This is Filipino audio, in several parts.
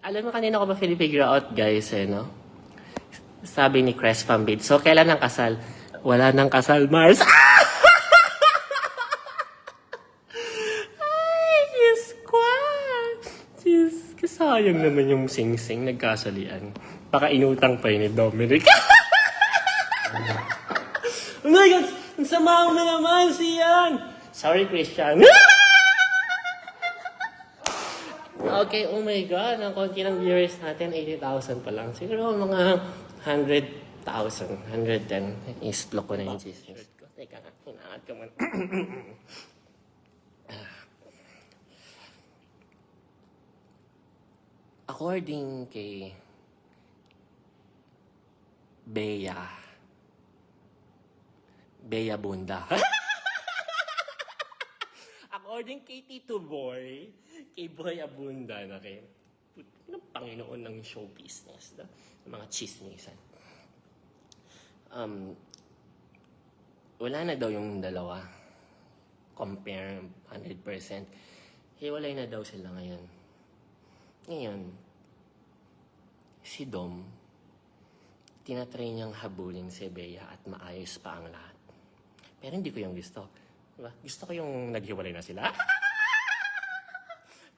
Alam mo kanina ko ba figure out guys eh, no? Sabi ni Crest Pambid, so kailan ang kasal? Wala nang kasal, Mars. Ah! Ay, Diyos ko. Diyos ko, sayang naman yung sing-sing nagkasalian. Baka inutang pa yun ni Dominic. oh my God! Ang sama mo naman siyan! Sorry, Christian. Okay, oh my God, ang konti ng viewers natin, 80,000 pa lang. Siguro mga 100,000, 110. Isplok ko na yung ko. Teka nga, hinaat ko muna. According kay Bea, Bea Bunda. According kay Tito Boy, kay Boy Abunda na kay ng Panginoon ng show business, ng mga chismisan. Um, wala na daw yung dalawa. Compare 100%. Hiwalay na daw sila ngayon. Ngayon, si Dom, tinatry niyang habulin si Bea at maayos pa ang lahat. Pero hindi ko yung gusto. Diba? Gusto ko yung naghiwalay na sila.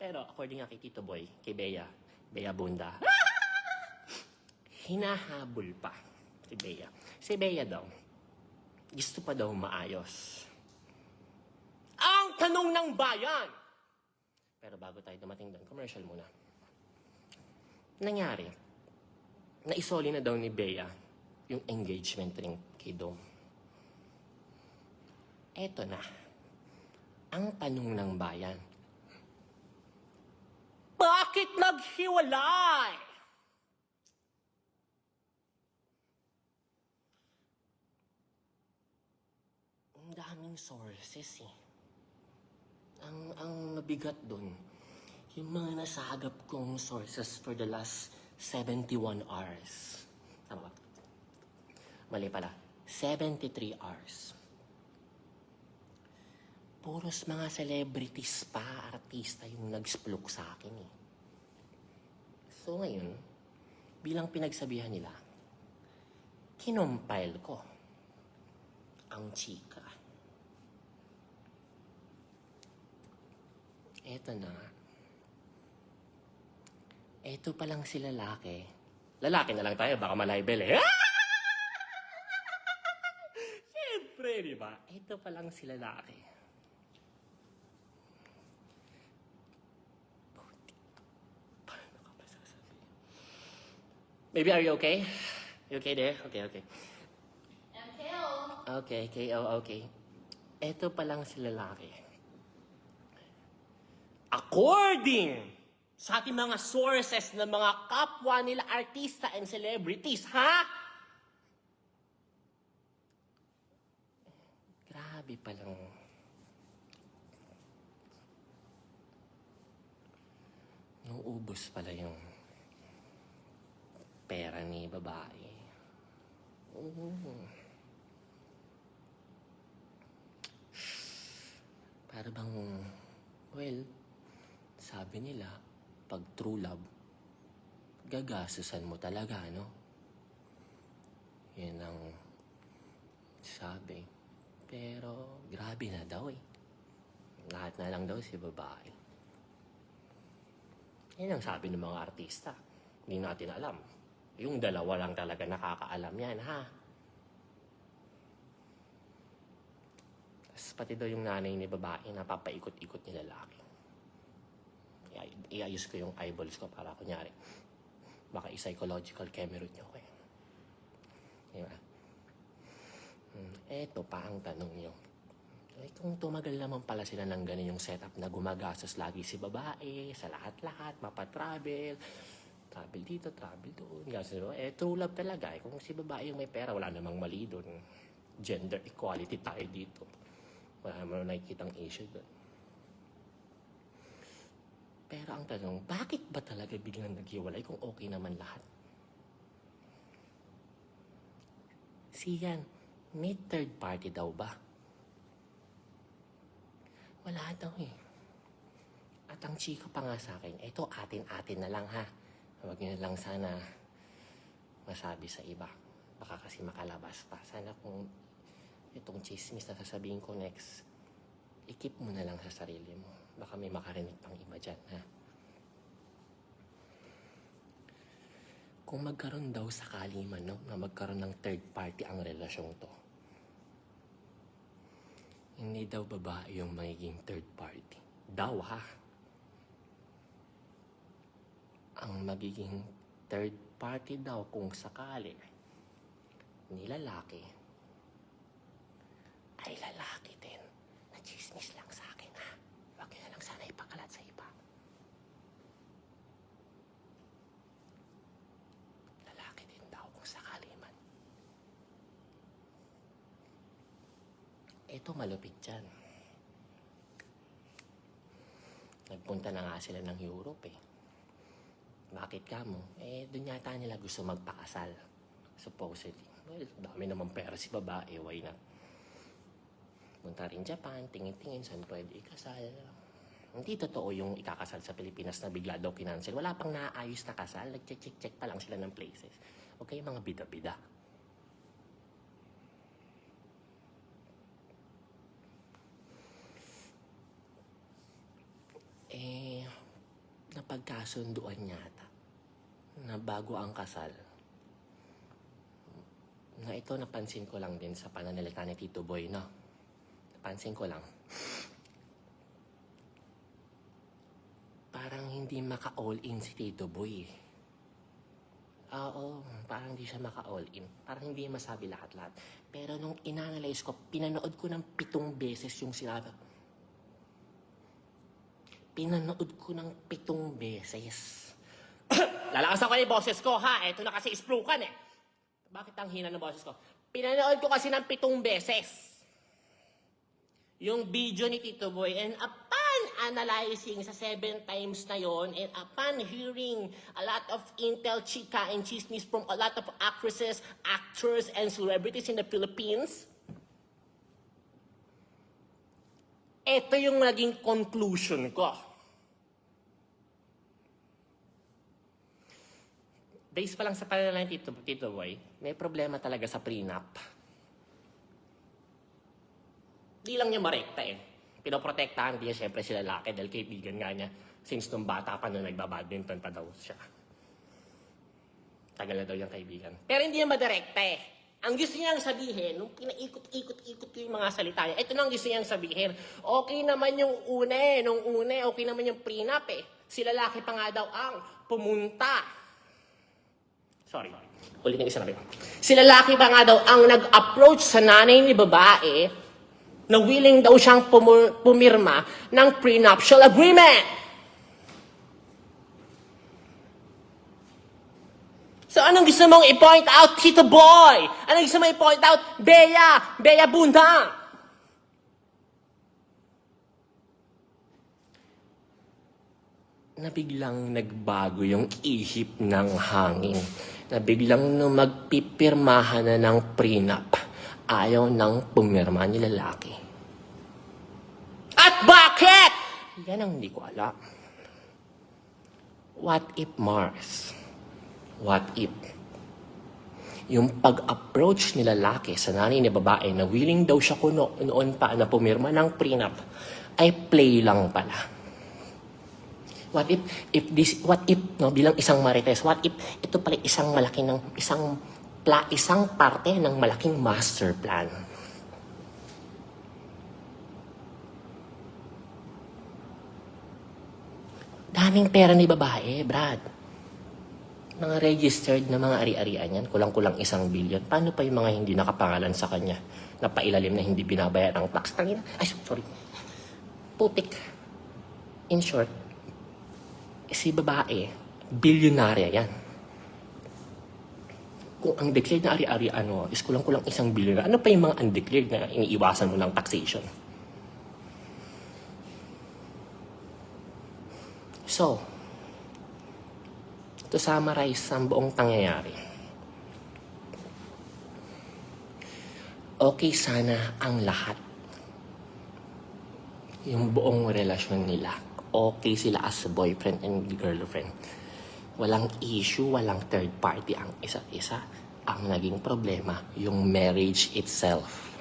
Pero according nga kay Tito Boy, kay Bea, Bea Bunda, hinahabol pa si Bea. Si Bea daw, gusto pa daw maayos. Ang tanong ng bayan! Pero bago tayo dumating doon, commercial muna. Nangyari, naisoli na daw ni Bea yung engagement ring kay Dom. Eto na, ang tanong ng bayan. Bakit naghiwalay? Ang daming sources eh. Ang, ang mabigat dun, yung mga nasagap kong sources for the last 71 hours. Tama ba? Mali pala. 73 hours. Puros mga celebrities pa, artista yung nag-splok sa akin eh. So ngayon, bilang pinagsabihan nila, kinompile ko ang chika. Eto na. Eto pa lang si lalaki. Lalaki na lang tayo, baka malibel eh. Siyempre, di ba? Ito pa lang si lalaki. Paano ka ba sasabihin? Maybe are you okay? You okay there? Okay, okay. MKO. Okay, KO, okay. Ito pa lang si lalaki. According sa ating mga sources ng mga kapwa nila artista and celebrities, ha? Grabe pa lang. Nauubos pala yung ni babae. Oo. Para bang, well, sabi nila, pag true love, gagasusan mo talaga, no? Yan ang sabi. Pero, grabe na daw eh. Lahat na lang daw si babae. Yan ang sabi ng mga artista. Hindi natin alam. Yung dalawa lang talaga nakakaalam yan, ha? Tapos pati daw yung nanay ni babae napapaikot-ikot ni lalaki. Iayos ko yung eyeballs ko para kunyari. Baka i-psychological camera nyo ko eh. Diba? Hmm, eto pa ang tanong nyo. Eh, kung tumagal naman pala sila ng ganun yung setup na gumagastos lagi si babae, sa lahat-lahat, mapatravel, travel dito, travel doon, gastos, eh, true love talaga. Eh, kung si babae yung may pera, wala namang mali doon. Gender equality tayo dito. Wala naman nakikitang issue doon. Pero ang tanong, bakit ba talaga biglang naghiwalay kung okay naman lahat? Siyan, may third party daw ba? Wala daw eh. At ang chika pa nga sa akin, eto atin-atin na lang ha. Huwag niyo lang sana masabi sa iba. Baka kasi makalabas pa. Sana kung itong chismis na sasabihin ko next, ikip mo na lang sa sarili mo. Baka may makarinig pang iba dyan, ha? Kung magkaroon daw sakali man, no, na magkaroon ng third party ang relasyong to, hindi daw babae yung magiging third party. Daw, ha? Ang magiging third party daw kung sakali ni lalaki ay lalaki din na chismis lang sa akin, ha? Huwag niyo na lang sana ipakalat sa iba. Lalaki din daw kung sakali man. Ito malupit dyan. Nagpunta na nga sila ng Europe eh. Bakit ka mo? Eh, doon yata nila gusto magpakasal. Supposedly. Well, dami naman pera si babae. Why not? Punta rin Japan, tingin-tingin saan pwede ikasal. Hindi totoo yung ikakasal sa Pilipinas na bigla daw kinancel. Wala pang naayos na kasal. Nag-check-check pa lang sila ng places. Okay, mga bida-bida. Eh, napagkasunduan yata na bago ang kasal. Na ito napansin ko lang din sa pananalita ni Tito Boy, no? Napansin ko lang. Parang hindi maka-all in si Tito Boy. eh. Oo, parang hindi siya maka-all in. Parang hindi masabi lahat-lahat. Pero nung inanalyze ko, pinanood ko ng pitong beses yung sinabi. Pinanood ko ng pitong beses. Lalakasan ko na yung boses ko, ha? Ito na kasi isprukan, eh. Bakit ang hina ng boses ko? Pinanood ko kasi ng pitong beses. Yung video ni Tito Boy and upon analyzing sa seven times na yon and upon hearing a lot of intel chika and chismis from a lot of actresses, actors, and celebrities in the Philippines, ito yung naging conclusion ko. Based pa lang sa pangalan ni Tito, Tito Boy, may problema talaga sa prenup. Di lang niya marekta eh. Pinoprotektahan niya siyempre si lalaki dahil kaibigan nga niya since nung bata pa nung nagbabadminton pa daw siya. Tagal na daw yung kaibigan. Pero hindi niya madirekta eh. Ang gusto niyang sabihin, nung pinaikot-ikot-ikot ko yung mga salita niya, ito na ang gusto niyang sabihin. Okay naman yung una eh, nung una eh, okay naman yung prenup eh. Si lalaki pa nga daw ang pumunta Sorry. Ulitin ko isa na Si lalaki ba nga daw ang nag-approach sa nanay ni babae na willing daw siyang pumirma ng prenuptial agreement. So anong gusto mong i-point out, Tito Boy? Anong gusto mong i-point out, Bea? Bea Bunda? na biglang nagbago yung ihip ng hangin. Na biglang nung magpipirmahan na ng prenup, ayaw nang pumirma ni lalaki. At bakit? Yan ang hindi ko alam. What if Mars? What if? Yung pag-approach ni lalaki sa nanay ni babae na willing daw siya kuno noon pa na pumirma ng prenup ay play lang pala. What if, if this, what if, no, bilang isang marites, what if ito pala isang malaki ng, isang, pla, isang parte ng malaking master plan. Daming pera ni babae, Brad. Mga registered na mga ari-arian yan, kulang-kulang isang billion. Paano pa yung mga hindi nakapangalan sa kanya? Na pailalim na hindi binabayaran ng tax? Tangina. Ay, sorry. Putik. In short, si babae, bilyonarya yan. Kung ang declared na ari-arian mo is kulang-kulang isang bilyon, ano pa yung mga undeclared na iniiwasan mo ng taxation? So, to summarize ang buong pangyayari, okay sana ang lahat. Yung buong relasyon nila. Okay sila as boyfriend and girlfriend. Walang issue, walang third party ang isa't isa. Ang naging problema, yung marriage itself.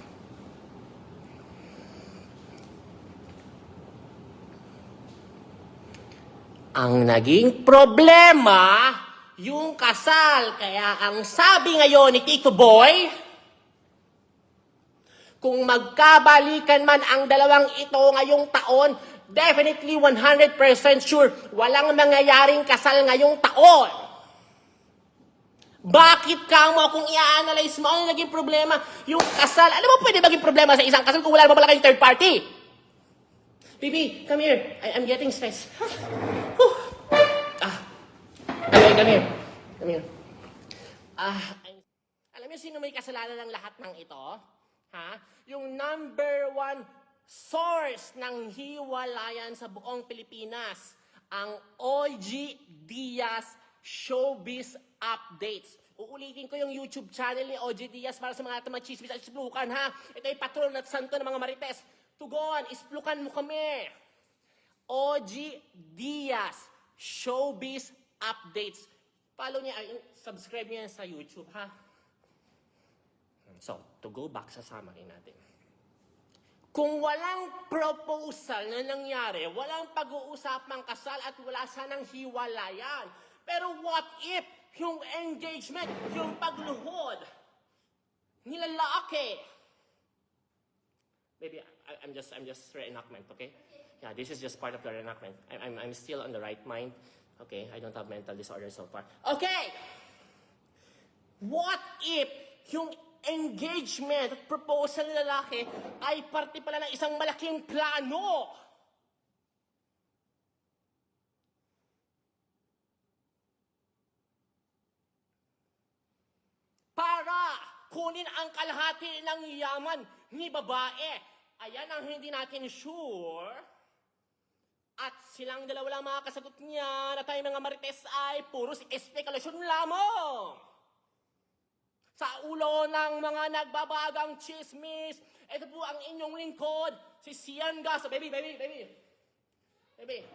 Ang naging problema, yung kasal. Kaya ang sabi ngayon ni Tito Boy, kung magkabalikan man ang dalawang ito ngayong taon, definitely 100% sure walang mangyayaring kasal ngayong taon. Bakit ka mo kung i-analyze mo ano naging problema? Yung kasal, alam mo pwede maging problema sa isang kasal kung wala naman pala kayong third party? Bibi, come here. I, I'm getting stressed. Ah. Come here, come here. Come here. Ah, I'm- alam niyo sino may kasalanan ng lahat ng ito? Ha? Yung number one source ng hiwalayan sa buong Pilipinas, ang OG Diaz Showbiz Updates. Uulitin ko yung YouTube channel ni OG Diaz para sa mga tamang chismis at isplukan, ha? Ito ay patron at santo ng mga marites. Tugon, isplukan mo kami. OG Diaz Showbiz Updates. Follow niya, subscribe niya sa YouTube, ha? So, to go back sa summary natin. Kung walang proposal na nangyari, walang pag-uusapang kasal at wala sanang hiwalayan. Pero what if yung engagement, yung pagluhod, nilalaki? Maybe I, I'm just I'm just reenactment, okay? Yeah, this is just part of the reenactment. I, I'm I'm still on the right mind. Okay, I don't have mental disorder so far. Okay. What if yung engagement at proposal ng lalaki ay parte pala ng isang malaking plano? Para kunin ang kalahati ng yaman ni babae. Ayan ang hindi natin sure. At silang dalawa lang makakasagot niya na tayo mga marites ay puro espekulasyon lamang sa ulo ng mga nagbabagang chismis. Ito po ang inyong lingkod, si Sian Gaso. Baby, baby, baby. Baby,